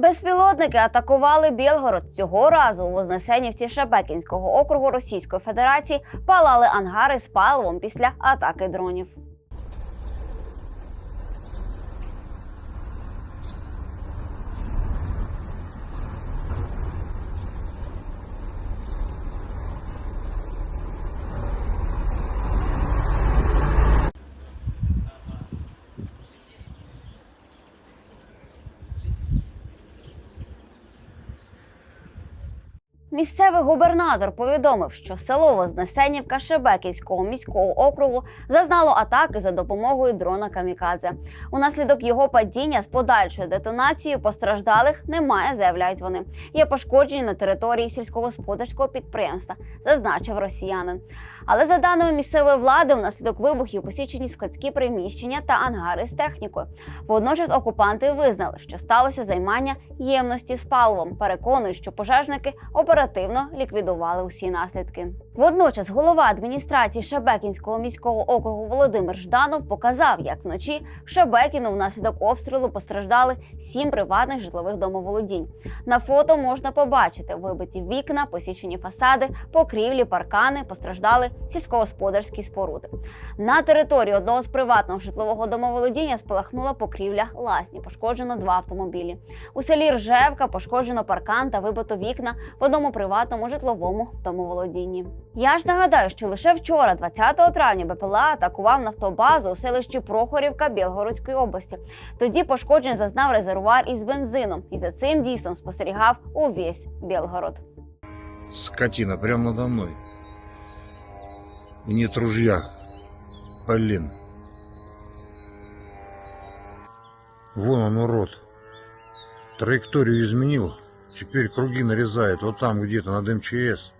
Безпілотники атакували Білгород. Цього разу у Вознесенівці Шебекінського округу Російської Федерації палали ангари з паливом після атаки дронів. Місцевий губернатор повідомив, що село Вознесенівка Шебеківського міського округу зазнало атаки за допомогою дрона Камікадзе. Унаслідок його падіння з подальшою детонацією постраждалих немає, заявляють вони. Є пошкоджені на території сільськогосподарського підприємства, зазначив росіянин. Але за даними місцевої влади, внаслідок вибухів посічені складські приміщення та ангари з технікою. Водночас окупанти визнали, що сталося займання ємності з паливом. Переконують, що пожежники оперативно ліквідували усі наслідки. Водночас голова адміністрації Шебекінського міського округу Володимир Жданов показав, як вночі в Шебекіну внаслідок обстрілу постраждали сім приватних житлових домоволодінь. На фото можна побачити вибиті вікна, посічені фасади, покрівлі, паркани, постраждали сільськогосподарські споруди. На території одного з приватного житлового домоволодіння спалахнула покрівля ласні. Пошкоджено два автомобілі. У селі Ржевка пошкоджено паркан та вибито вікна в одному приватному житловому домоволодінні. Я ж нагадаю, що лише вчора, 20 травня, БПЛА атакував нафтобазу у селищі Прохорівка Білгородської області. Тоді пошкоджень зазнав резервуар із бензином, і за цим дійством спостерігав увесь Білгород. Скотина, прямо надо мной. И нет ружья. Блин. Вон он, урод. Траекторию изменил. Теперь круги нарезает. Вот там где-то над МЧС.